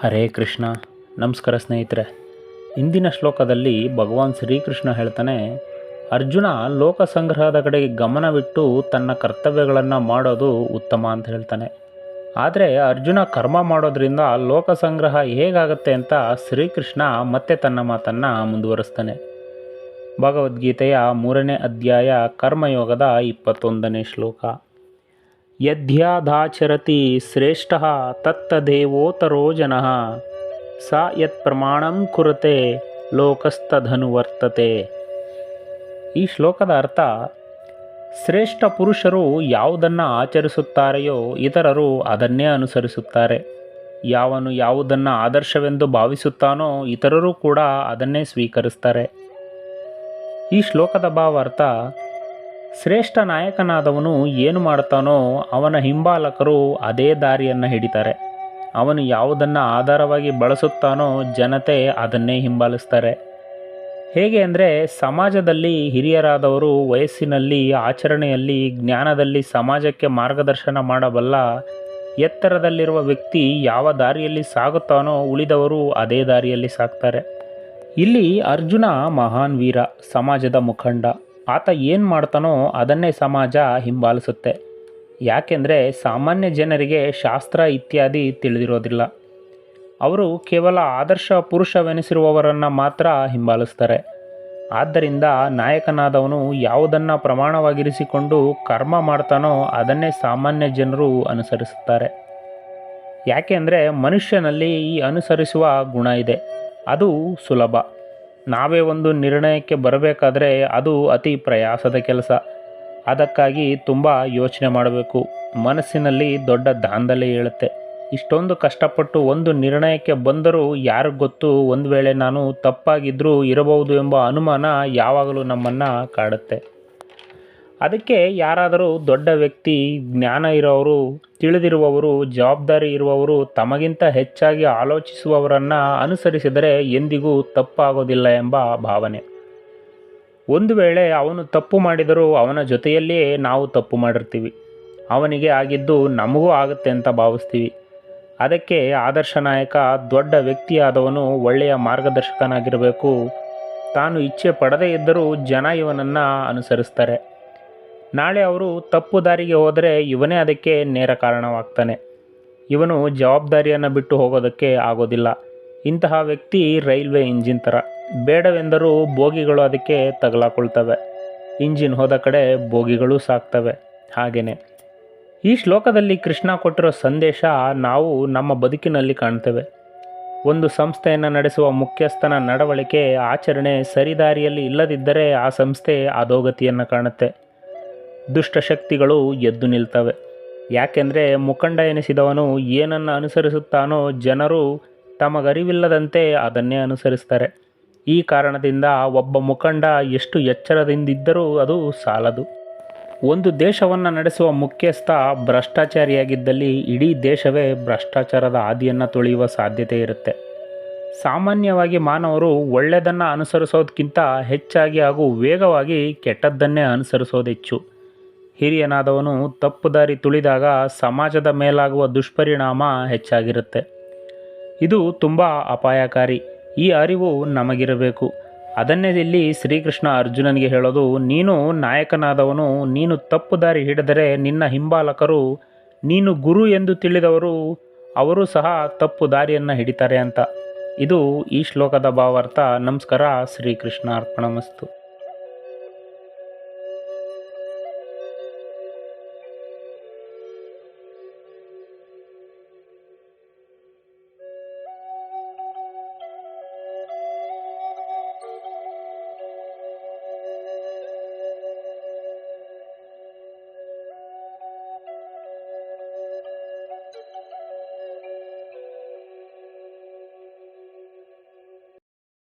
ಹರೇ ಕೃಷ್ಣ. ನಮಸ್ಕಾರ ಸ್ನೇಹಿತರೆ. ಇಂದಿನ ಶ್ಲೋಕದಲ್ಲಿ ಭಗವಾನ್ ಶ್ರೀಕೃಷ್ಣ ಹೇಳ್ತಾನೆ, ಅರ್ಜುನ ಲೋಕ ಸಂಗ್ರಹದ ಕಡೆಗೆ ಗಮನವಿಟ್ಟು ತನ್ನ ಕರ್ತವ್ಯಗಳನ್ನು ಮಾಡೋದು ಉತ್ತಮ ಅಂತ ಹೇಳ್ತಾನೆ. ಆದರೆ ಅರ್ಜುನ ಕರ್ಮ ಮಾಡೋದ್ರಿಂದ ಲೋಕ ಸಂಗ್ರಹ ಹೇಗಾಗತ್ತೆ ಅಂತ ಶ್ರೀಕೃಷ್ಣ ಮತ್ತೆ ತನ್ನ ಮಾತನ್ನು ಮುಂದುವರಿಸ್ತಾನೆ. ಭಗವದ್ಗೀತೆಯ ಮೂರನೇ ಅಧ್ಯಾಯ ಕರ್ಮಯೋಗದ ಇಪ್ಪತ್ತೊಂದನೇ ಶ್ಲೋಕ. ಯದ್ಯಾದಾಚರತಿ ಶ್ರೇಷ್ಠ ತತ್ತದೇವೋತರೋ ಜನಃ, ಸಾ ಯತ್ ಪ್ರಮಾಣಂ ಕುರುತೆ ಲೋಕಸ್ತಧನುವರ್ತತೆ ಈ ಶ್ಲೋಕದ ಅರ್ಥ, ಶ್ರೇಷ್ಠ ಪುರುಷರು ಯಾವುದನ್ನು ಆಚರಿಸುತ್ತಾರೆಯೋ ಇತರರು ಅದನ್ನೇ ಅನುಸರಿಸುತ್ತಾರೆ. ಯಾವನು ಯಾವುದನ್ನು ಆದರ್ಶವೆಂದು ಭಾವಿಸುತ್ತಾನೋ ಇತರರು ಕೂಡ ಅದನ್ನೇ ಸ್ವೀಕರಿಸ್ತಾರೆ. ಈ ಶ್ಲೋಕದ ಭಾವಾರ್ಥ ಶ್ರೇಷ್ಠ ನಾಯಕನಾದವನು ಏನು ಮಾಡ್ತಾನೋ ಅವನ ಹಿಂಬಾಲಕರು ಅದೇ ದಾರಿಯನ್ನು ಹಿಡಿತಾರೆ. ಅವನು ಯಾವುದನ್ನು ಆಧಾರವಾಗಿ ಬಳಸುತ್ತಾನೋ ಜನತೆ ಅದನ್ನೇ ಹಿಂಬಾಲಿಸ್ತಾರೆ. ಹೇಗೆ ಅಂದರೆ ಸಮಾಜದಲ್ಲಿ ಹಿರಿಯರಾದವರು ವಯಸ್ಸಿನಲ್ಲಿ, ಆಚರಣೆಯಲ್ಲಿ, ಜ್ಞಾನದಲ್ಲಿ ಸಮಾಜಕ್ಕೆ ಮಾರ್ಗದರ್ಶನ ಮಾಡಬಲ್ಲ ಎತ್ತರದಲ್ಲಿರುವ ವ್ಯಕ್ತಿ ಯಾವ ದಾರಿಯಲ್ಲಿ ಸಾಗುತ್ತಾನೋ ಉಳಿದವರು ಅದೇ ದಾರಿಯಲ್ಲಿ ಸಾಗ್ತಾರೆ ಇಲ್ಲಿ ಅರ್ಜುನ ಮಹಾನ್ ವೀರ, ಸಮಾಜದ ಮುಖಂಡ. ಆತ ಏನು ಮಾಡ್ತಾನೋ ಅದನ್ನೇ ಸಮಾಜ ಹಿಂಬಾಲಿಸುತ್ತೆ. ಯಾಕೆಂದರೆ ಸಾಮಾನ್ಯ ಜನರಿಗೆ ಶಾಸ್ತ್ರ ಇತ್ಯಾದಿ ತಿಳಿದಿರೋದಿಲ್ಲ. ಅವರು ಕೇವಲ ಆದರ್ಶ ಪುರುಷವೆನಿಸಿರುವವರನ್ನು ಮಾತ್ರ ಹಿಂಬಾಲಿಸ್ತಾರೆ. ಆದ್ದರಿಂದ ನಾಯಕನಾದವನು ಯಾವುದನ್ನು ಪ್ರಮಾಣವಾಗಿರಿಸಿಕೊಂಡು ಕರ್ಮ ಮಾಡ್ತಾನೋ ಅದನ್ನೇ ಸಾಮಾನ್ಯ ಜನರು ಅನುಸರಿಸುತ್ತಾರೆ. ಯಾಕೆಂದರೆ ಮನುಷ್ಯನಲ್ಲಿ ಈ ಅನುಸರಿಸುವ ಗುಣ ಇದೆ. ಅದು ಸುಲಭ. ನಾವೇ ಒಂದು ನಿರ್ಣಯಕ್ಕೆ ಬರಬೇಕಾದ್ರೆ ಅದು ಅತಿ ಪ್ರಯಾಸದ ಕೆಲಸ. ಅದಕ್ಕಾಗಿ ತುಂಬ ಯೋಚನೆ ಮಾಡಬೇಕು. ಮನಸ್ಸಿನಲ್ಲಿ ದೊಡ್ಡ ದಾಂಧಲೆ ಹೇಳುತ್ತೆ ಇಷ್ಟೊಂದು ಕಷ್ಟಪಟ್ಟು ಒಂದು ನಿರ್ಣಯಕ್ಕೆ ಬಂದರೂ ಯಾರು ಗೊತ್ತು? ಒಂದು ವೇಳೆ ನಾನು ತಪ್ಪಾಗಿದ್ದರೂ ಇರಬಹುದು ಎಂಬ ಅನುಮಾನ ಯಾವಾಗಲೂ ನಮ್ಮನ್ನು ಕಾಡುತ್ತೆ. ಅದಕ್ಕೆ ಯಾರಾದರೂ ದೊಡ್ಡ ವ್ಯಕ್ತಿ, ಜ್ಞಾನ ಇರೋವರು, ತಿಳಿದಿರುವವರು, ಜವಾಬ್ದಾರಿ ಇರುವವರು ತಮಗಿಂತ ಹೆಚ್ಚಾಗಿ ಆಲೋಚಿಸುವವರನ್ನು ಅನುಸರಿಸಿದರೆ ಎಂದಿಗೂ ತಪ್ಪಾಗೋದಿಲ್ಲ ಎಂಬ ಭಾವನೆ. ಒಂದು ವೇಳೆ ಅವನು ತಪ್ಪು ಮಾಡಿದರೂ ಅವನ ಜೊತೆಯಲ್ಲಿಯೇ ನಾವು ತಪ್ಪು ಮಾಡಿರ್ತೀವಿ. ಅವನಿಗೆ ಆಗಿದ್ದು ನಮಗೂ ಆಗುತ್ತೆ ಅಂತ ಭಾವಿಸ್ತೀವಿ. ಅದಕ್ಕೆ ಆದರ್ಶ ನಾಯಕ, ದೊಡ್ಡ ವ್ಯಕ್ತಿಯಾದವನು ಒಳ್ಳೆಯ ಮಾರ್ಗದರ್ಶಕನಾಗಿರಬೇಕು. ತಾನು ಇಚ್ಛೆ ಪಡದೇ ಇದ್ದರೂ ಜನ ಇವನನ್ನು ಅನುಸರಿಸ್ತಾರೆ. ನಾಳೆ ಅವರು ತಪ್ಪು ದಾರಿಗೆ ಹೋದರೆ ಇವನೇ ಅದಕ್ಕೆ ನೇರ ಕಾರಣವಾಗ್ತಾನೆ. ಇವನು ಜವಾಬ್ದಾರಿಯನ್ನು ಬಿಟ್ಟು ಹೋಗೋದಕ್ಕೆ ಆಗೋದಿಲ್ಲ. ಇಂತಹ ವ್ಯಕ್ತಿ ರೈಲ್ವೆ ಇಂಜಿನ್ ಥರ. ಬೇಡವೆಂದರೂ ಬೋಗಿಗಳು ಅದಕ್ಕೆ ತಗಲಾಕೊಳ್ತವೆ. ಇಂಜಿನ್ ಹೋದ ಕಡೆ ಬೋಗಿಗಳು ಸಾಕ್ತವೆ. ಹಾಗೆಯೇ ಈ ಶ್ಲೋಕದಲ್ಲಿ ಕೃಷ್ಣ ಕೊಟ್ಟಿರೋ ಸಂದೇಶ ನಾವು ನಮ್ಮ ಬದುಕಿನಲ್ಲಿ ಕಾಣ್ತೇವೆ. ಒಂದು ಸಂಸ್ಥೆಯನ್ನು ನಡೆಸುವ ಮುಖ್ಯಸ್ಥನ ನಡವಳಿಕೆ ಆಚರಣೆ ಸರಿದಾರಿಯಲ್ಲಿ ಇಲ್ಲದಿದ್ದರೆ ಆ ಸಂಸ್ಥೆ ಅಧೋಗತಿಯನ್ನು ಕಾಣುತ್ತೆ. ದುಷ್ಟಶಕ್ತಿಗಳು ಎದ್ದು ನಿಲ್ತವೆ. ಯಾಕೆಂದರೆ ಮುಖಂಡ ಎನಿಸಿದವನು ಏನನ್ನು ಅನುಸರಿಸುತ್ತಾನೋ ಜನರು ತಮಗರಿವಿಲ್ಲದಂತೆ ಅದನ್ನೇ ಅನುಸರಿಸ್ತಾರೆ. ಈ ಕಾರಣದಿಂದ ಒಬ್ಬ ಮುಖಂಡ ಎಷ್ಟು ಎಚ್ಚರದಿಂದಿದ್ದರೂ ಅದು ಸಾಲದು. ಒಂದು ದೇಶವನ್ನು ನಡೆಸುವ ಮುಖ್ಯಸ್ಥ ಭ್ರಷ್ಟಾಚಾರಿಯಾಗಿದ್ದಲ್ಲಿ ಇಡೀ ದೇಶವೇ ಭ್ರಷ್ಟಾಚಾರದ ಹಾದಿಯನ್ನು ತುಳಿಯುವ ಸಾಧ್ಯತೆ ಇರುತ್ತೆ. ಸಾಮಾನ್ಯವಾಗಿ ಮಾನವರು ಒಳ್ಳೆಯದನ್ನು ಅನುಸರಿಸೋದಕ್ಕಿಂತ ಹೆಚ್ಚಾಗಿ ಹಾಗೂ ವೇಗವಾಗಿ ಕೆಟ್ಟದ್ದನ್ನೇ ಅನುಸರಿಸೋದು ಹೆಚ್ಚು ಹಿರಿಯನಾದವನು ತಪ್ಪು ದಾರಿ ತುಳಿದಾಗ ಸಮಾಜದ ಮೇಲಾಗುವ ದುಷ್ಪರಿಣಾಮ ಹೆಚ್ಚಾಗಿರುತ್ತೆ. ಇದು ತುಂಬ ಅಪಾಯಕಾರಿ. ಈ ಅರಿವು ನಮಗಿರಬೇಕು. ಅದನ್ನೇ ಇಲ್ಲಿ ಶ್ರೀಕೃಷ್ಣ ಅರ್ಜುನನಿಗೆ ಹೇಳೋದು, ನೀನು ನಾಯಕನಾದವನು, ನೀನು ತಪ್ಪು ದಾರಿ ಹಿಡಿದರೆ ನಿನ್ನ ಹಿಂಬಾಲಕರು, ನೀನು ಗುರು ಎಂದು ತಿಳಿದವರು, ಅವರು ಸಹ ತಪ್ಪು ದಾರಿಯನ್ನು ಹಿಡಿತಾರೆ ಅಂತ. ಇದು ಈ ಶ್ಲೋಕದ ಭಾವಾರ್ಥ. ನಮಸ್ಕಾರ ಶ್ರೀಕೃಷ್ಣ ಅರ್ಪಣಮಸ್ತು